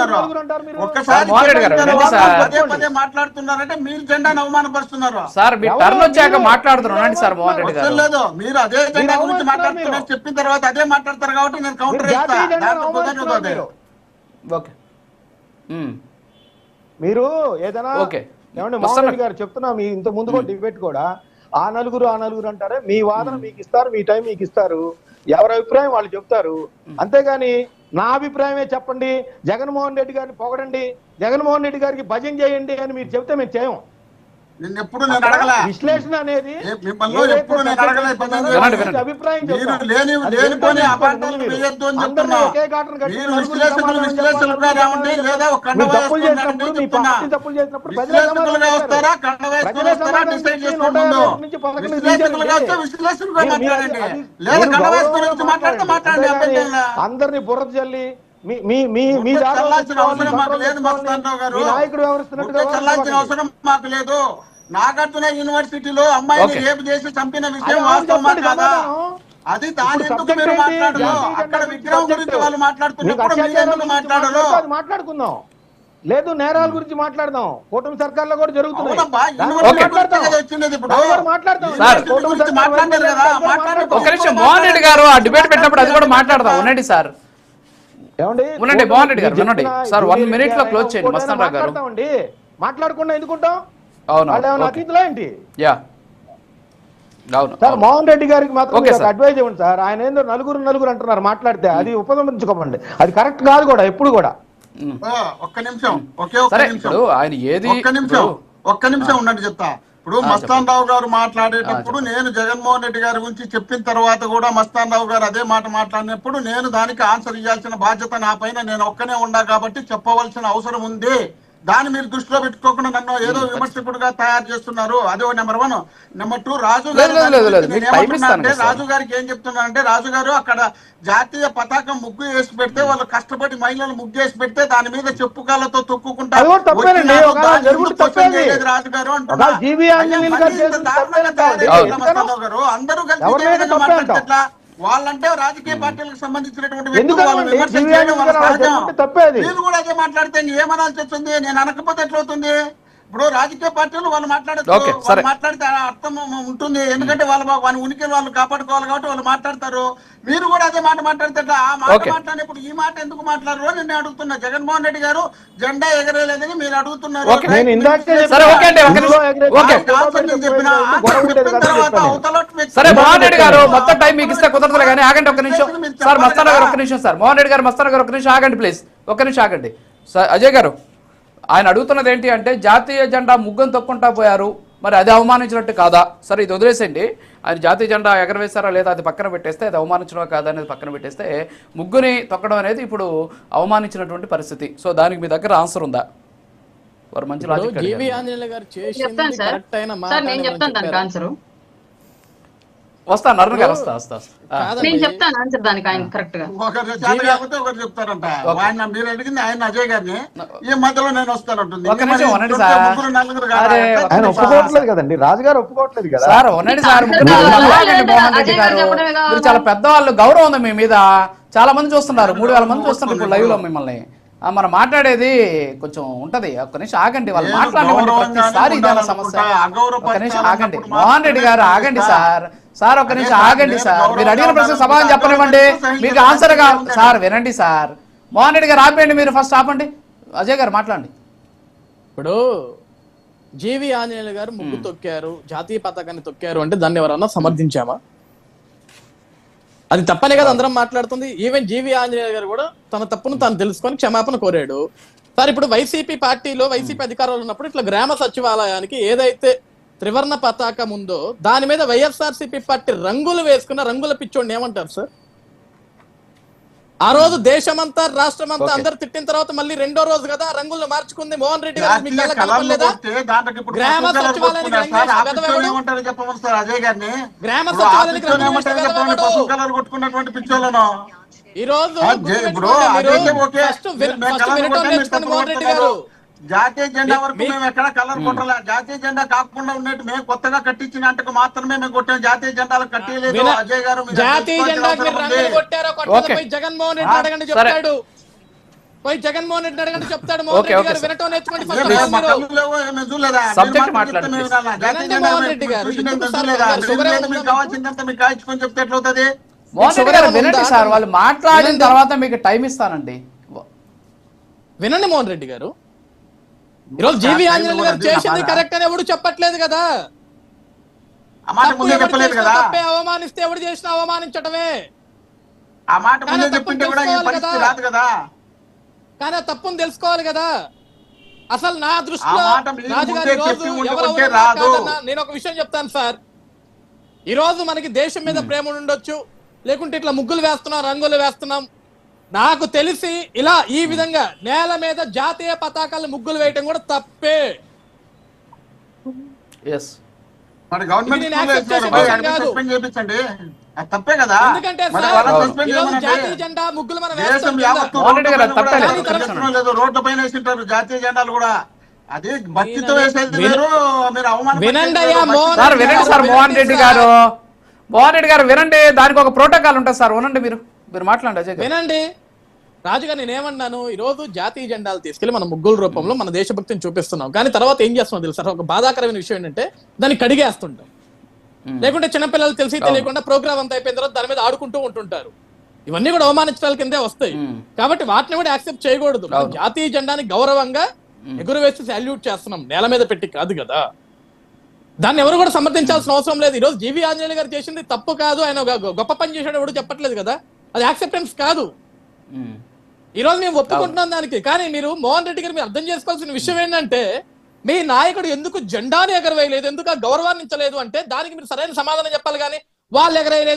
మాట్లాడుతున్నారు? ఒక్కసారి. పదే పదే మాట్లాడుతున్నారంటే మీరు జెండాను అవమానపరుస్తున్నారు. సార్ మీ టర్న్ వచ్చాక? మాట్లాడుతున్నాను. సార్ మోహన్ రెడ్డి గారు. లేదు. మీరు అదే జెండా గురించి మాట్లాడుతున్నారు. చెప్పిన తర్వాత అదే మాట్లాడతారు కాబట్టి నేను కౌంటర్ మీరు. ఓకే. ఏదైనా. మోహన్ రెడ్డి గారు చెప్తున్నా మీ ఇంత ముందు కూడా డిబేట్ కూడా ఆ నలుగురు ఆ నలుగురు అంటారే మీ వాదన మీకు ఇస్తారు మీ టైం మీకు ఇస్తారు. ఎవరి అభిప్రాయం వాళ్ళు చెప్తారు. అంతేగాని నా అభిప్రాయమే చెప్పండి. జగన్మోహన్ రెడ్డి గారిని పొగడండి. జగన్మోహన్ రెడ్డి గారికి భజన చేయండి అని మీరు చెప్తే మేము చేయము నిన్ను ఎప్పుడు నేను అడగలా విశ్లేషణ అనేది మిమ్మల్ని ఎప్పుడు నేను అడగలే. అభిప్రాయం. లేని లేనిపోని అపార్థాలు వేయొద్దు అని చెప్తున్నా మీరు విశ్లేషకులు విశ్లేషకులుగా. రావండి లేదా ఒక కండ విశ్లేషకులుగా వస్తారా. కండ వేసుకుని డిసైడ్ పదకొండు విశ్లేషకులుగా. వస్తే విశ్లేషకులుగా మాట్లాడండి లేదా కండ వేసుకుని మాట్లాడితే మాట్లాడండి. అందరినీ బుర్ర జల్లి చల్లాల్సిన అవసరం మాకు లేదు నాగార్జున యూనివర్సిటీలో అమ్మాయిని. రేపు చేసి చంపిన అది విషయం వాస్తవమా కాదా. అది దాని ఎందుకు మీరు? మాట్లాడరు అక్కడ విగ్రహం. గురించి వాళ్ళు మాట్లాడుతున్నప్పుడు మీరు మాట్లాడరు మాట్లాడుకుందాం లేదు నేరాల గురించి మాట్లాడదాం కూటమి సర్కార్లో కూడా జరుగుతున్నాయి అవునబ్బా దాని యూనివర్సిటీ గురించి ఓకే. మాట్లాడతాం. గురించి వచ్చింది ఇప్పుడు దాని గురించి మాట్లాడతాం సార్. యూనివర్సిటీ గురించి మాట్లాడారు కదా మాట్లాడుకో. ఒక నిమిషం మోహన్ రెడ్డి గారు ఆ డిబేట్ పెట్టినప్పుడు అది కూడా మాట్లాడదాం ఉండండి సార్ ఏమండి? గారు, వినండి. సార్, జూనియర్ minute లో close చేయండి, ఇంకోటైనా మస్తాన్ రావు గారు. మాట్లాడతామండి మాట్లాడకుండా ఎందుకుంటాం? అవును. అతిథులా ఏంటి? యా. అవును సార్. మోహన్ రెడ్డి గారికి మాత్రం. అడ్వైజ్ ఇవ్వండి సార్. ఆయన ఏందో నలుగురు నలుగురు అంటున్నారు మాట్లాడితే అది ఉపసంహరించుకోమండి. అది కరెక్ట్ కాదు కూడా ఎప్పుడు కూడా. ఒక్క నిమిషం. ఒకే ఒక్క సరే నిమిషం. ఇప్పుడు ఆయన ఏది ఒక్క నిమిషం. ఒక్క నిమిషం ఉండండి చెప్తా. ఇప్పుడు మస్తాన్ రావు గారు మాట్లాడేటప్పుడు నేను జగన్మోహన్ రెడ్డి గారి గురించి చెప్పిన తర్వాత కూడా మస్తాన్ రావు గారు అదే మాట మాట్లాడినప్పుడు నేను దానికి ఆన్సర్ ఇవ్వాల్సిన బాధ్యత నా పైన నేను ఒక్కనే ఉన్నా కాబట్టి చెప్పవలసిన అవసరం ఉంది. దాన్ని మీరు దృష్టిలో పెట్టుకోకుండా నన్ను ఏదో విమర్శకుడుగా తయారు చేస్తున్నారు అదే number one number two Raju garu అంటే. రాజు గారికి ఏం చెప్తున్నా అంటే రాజు గారు అక్కడ జాతీయ పతాకం ముగ్గు వేసి పెడితే వాళ్ళు కష్టపడి మహిళలు ముగ్గు వేసి పెడితే దాని మీద చెప్పు కాళ్ళతో తొక్కుకుంటా అది కూడా తప్పేనండి. వచ్చినారు, ఒకవేళ దాన్ని జరుగుడు ఎందుకు క్వశ్చన్ తప్పేది. చేయలేదు రాజు గారు అంటున్నా. ఒకవేళ జీవీ ఆంజనేయులు అయ్యా, గారు మరీ ఇంత చేసింది దారుణంగా తప్పేది తయారు కాదు. చేయాలి మస్తానరావు గారు. అందరూ కలిసి ఎవరి వాళ్ళంటే రాజకీయ పార్టీలకు సంబంధించినటువంటి వ్యక్తులు తప్పేది. మీరు కూడా అదే మాట్లాడితే ఏమనాల్సి వస్తుంది? నేను అనకపోతే ఎట్లా అవుతుంది ఇప్పుడు రాజకీయ పార్టీలు వాళ్ళు మాట్లాడచ్చు ఓకే, వాళ్ళు సరే. మాట్లాడితే అర్థం ఉంటుంది. ఎందుకంటే వాళ్ళ వాళ్ళ ఉనికి వాళ్ళు కాపాడుకోవాలి కాబట్టి వాళ్ళు మాట్లాడతారు. మీరు కూడా అదే మాట మాట్లాడితే ఎట్లా? ఆ మాట. మాట్లాడినప్పుడు ఈ మాట ఎందుకు మాట్లాడరు నేను అడుగుతున్నా. జగన్మోహన్ రెడ్డి గారు జెండా ఎగరేలేదని మీరు అడుగుతున్నారు. ఒక చెప్పిన తర్వాత అవతల సరే మోహన్ రెడ్డి గారు మొత్తం టైం మీకు ఇస్తే కుదరదులే కానీ ఆగండి ఒక్క నిమిషం. సార్ మస్తాన్ గారు ఒక్క నిమిషం సార్. మోహన్ రెడ్డి గారు మస్తాన్ గారు ఒక్క నిమిషం ఆగండి ప్లీజ్. ఒక్క నిమిషం ఆగండి. సార్ అజయ్ గారు. ఆయన అడుగుతున్నది ఏంటి అంటే జాతీయ జెండా ముగ్గును తొక్కుంటా పోయారు. మరి అది అవమానించినట్టు కాదా? సరే ఇది వదిలేసండి ఆయన జాతీయ జెండా ఎగరవేశారా లేదా అది పక్కన పెట్టేస్తే అది అవమానించడం కాదా అనేది పక్కన పెట్టేస్తే ముగ్గుని తొక్కడం అనేది ఇప్పుడు అవమానించినటువంటి పరిస్థితి. సో దానికి మీ దగ్గర ఆన్సర్ ఉందా? వారు మంచి లాజిక్ గారు చేసింది చెప్తాను సార్. కరెక్ట్ అయిన మాట నేను చెప్తాను దానికి. ఆన్సర్. వస్తా నర్ర గారు వస్తా వస్తా. నేను చెప్తాను ఆన్సర్ దానికి ఆయన కరెక్ట్గా ఒకరు చేత కాకపోతే ఒకరు చెప్తారంట. ఆయన మీరు అడిగింది ఆయన అజయ్ గారిని ఈ మధ్యలో నేను వస్తానంటుంది నిమిషం సార్. ముగ్గురు నలుగురు ఆయన. ఒప్పుకోవట్లేదు కదండి రాజుగారు ఒప్పుకోవట్లేదు కదా సార్ సార్ మోహన్ రెడ్డి గారు? మీరు చాలా పెద్దవాళ్ళు గౌరవం ఉంది మీ మీద చాలా మంది చూస్తున్నారు మూడు వేల మంది చూస్తున్నారు ఇప్పుడు లైవ్లో మిమ్మల్ని మనం మాట్లాడేది కొంచెం ఉంటది. ఒక్క నిమిషం ఆగండి వాళ్ళు గౌరవంగానే ప్రతిసారి ఇదే సమస్య. ఒక్క నిమిషం ఆగండి. మోహన్ రెడ్డి గారు ఆగండి. సార్. సార్ ఒక్క నిమిషం ఆగండి సార్. మీరు అడిగిన ప్రశ్న సమాధానం. చెప్పనివ్వండి. మీకు. ఆన్సర్గా. సార్ వినండి సార్. మోహన్ రెడ్డి గారు ఆపేయండి మీరు ఫస్ట్ ఆపండి. అజయ్ గారు మాట్లాడండి. ఇప్పుడు జీవి ఆంజనేయులు గారు ముగ్గు తొక్కారు జాతీయ పతాకాన్ని తొక్కారు అంటే దాన్ని ఎవరన్నా సమర్థించామా? అది తప్పనే కదా అందరం మాట్లాడుతుంది. ఈవెన్ జీవి ఆంజనేయ గారు కూడా తన తప్పును తాను తెలుసుకొని క్షమాపణ కోరాడు. సార్ ఇప్పుడు వైసీపీ పార్టీలో వైసీపీ అధికారంలో ఉన్నప్పుడు ఇట్లా గ్రామ సచివాలయానికి ఏదైతే త్రివర్ణ పతాకం ఉందో దాని మీద వైఎస్ఆర్సీపీ పార్టీ రంగులు వేసుకున్న రంగుల పిచ్చోడిని ఏమంటారు సార్? ఆ రోజు దేశమంతా రాష్ట్రమంతా Okay. అందరు తిట్టిన తర్వాత మళ్ళీ రెండో రోజు కదా రంగులు మార్చుకుంది. మోహన్ రెడ్డి గారు మీకు కళలు కనపడలేదా? గ్రామ సచివాలయానికి గ్రామ సచివాలయానికి ఈ రోజు. ఫస్ట్ మోహన్ రెడ్డి. గారు. జాతీయ జెండా వరకు మేము ఎక్కడ కలర్ కొట్టలే. జాతీయ జెండా కాకుండా ఉన్నట్టు మేము కొత్తగా కట్టించిన అంటకు మాత్రమే మేము కొట్టాం. జాతీయ జెండాలు కట్టలేదు అజయ్ గారు జాతీయ జెండా కొట్టారో? జగన్మోహన్ రెడ్డి అడగండి. చెప్తాడు. పోయి జగన్మోహన్ రెడ్డి అడగండి చెప్తాడు. మోహన్ రెడ్డి గారు. వినటం నేర్చుకోండి చెప్తే వినండి, మోహన్ రెడ్డి గారు. సార్? కావాల్సిందంతా మీకు చెప్తే ఎట్లవుతుంది? మోహన్ రెడ్డి గారు వినండి వాళ్ళు మాట్లాడిన. తర్వాత మీకు టైం ఇస్తానండి. వినండి మోహన్ రెడ్డి గారు. ఈరోజు జీవి ఆంజనేయులు గారు చేసింది కరెక్ట్ అని ఎవడు చెప్పట్లేదు కదా? తప్పు అవమానిస్తే ఎవడు చేసినా అవమానించటమే. ఆ మాట కానీ ముందే తప్పు చెప్పింటే కూడా ఈ తెలుసుకోవాలి పరిస్థితి కదా. రాదు కదా? కానీ ఆ తప్పును తెలుసుకోవాలి కదా? అసలు నా దృష్టిలో రాజుగారి రోజు నేను ఒక విషయం చెప్తాను సార్. ఈ రోజు మనకి దేశం మీద ప్రేమ ఉండొచ్చు లేకుంటే ఇట్లా ముగ్గులు వేస్తున్నాం రంగులు వేస్తున్నాం నాకు తెలిసి ఇలా ఈ విధంగా నేల మీద జాతీయ పతాకాలు ముగ్గులు వేయటం కూడా తప్పే. తప్పే కదా. జాతీయ జెండా ముగ్గులు మనం రోడ్ల పైన వేసింటారు. జాతీయ జెండాలు కూడా అది భక్తితో వేసేది మీరు అవమానం వినండి సార్. మోహన్ రెడ్డి గారు. మోహన్ రెడ్డి గారు వినండి దానికి ఒక ప్రోటోకాల్ ఉంటుంది సార్ వినండి మీరు. మీరు మాట్లాడండి అజయ్ వినండి. రాజుగా నేనేమన్నాను? ఈ రోజు జాతీయ జెండాలు తీసుకెళ్ళి మన ముగ్గుల రూపంలో మన దేశభక్తిని చూపిస్తున్నాం. కానీ తర్వాత ఏం చేస్తున్నాం తెలుసా? ఒక బాధాకరమైన విషయం ఏంటంటే దాన్ని కడిగేస్తుంటాం. లేకుంటే చిన్నపిల్లలు తెలిసి తెలియకుండా ప్రోగ్రామ్ అంతా అయిపోయిన తర్వాత దాని మీద ఆడుకుంటూ ఉంటుంటారు. ఇవన్నీ కూడా అవమానించడాల కిందే వస్తాయి. కాబట్టి వాటిని కూడా యాక్సెప్ట్ చేయకూడదు. జాతీయ జెండాని గౌరవంగా ఎగురవేసి సాల్యూట్ చేస్తున్నాం. నేల మీద పెట్టి కాదు కదా. దాన్ని ఎవరు కూడా సమర్థించాల్సిన అవసరం లేదు. ఈ రోజు జీవి ఆంజనేయులు గారు చేసింది తప్పు కాదు. ఆయన గొప్ప పని చేశాడు. ఎవరు చెప్పట్లేదు కదా. అది యాక్సెప్టెన్స్ కాదు. మ్మ్. ఈ రోజు మేము ఒప్పుకుంటున్నాం దానికి. కానీ మీరు మోహన్ రెడ్డి గారు మీరు అర్థం చేసుకోవాల్సిన విషయం ఏంటంటే మీ నాయకుడు ఎందుకు జెండాని ఎగరవేయలేదు ఎందుకు ఆ గౌరవాన్నించలేదు అంటే దానికి మీరు సరైన సమాధానం చెప్పాలి కానీ వాళ్ళు ఎగరేయలేదు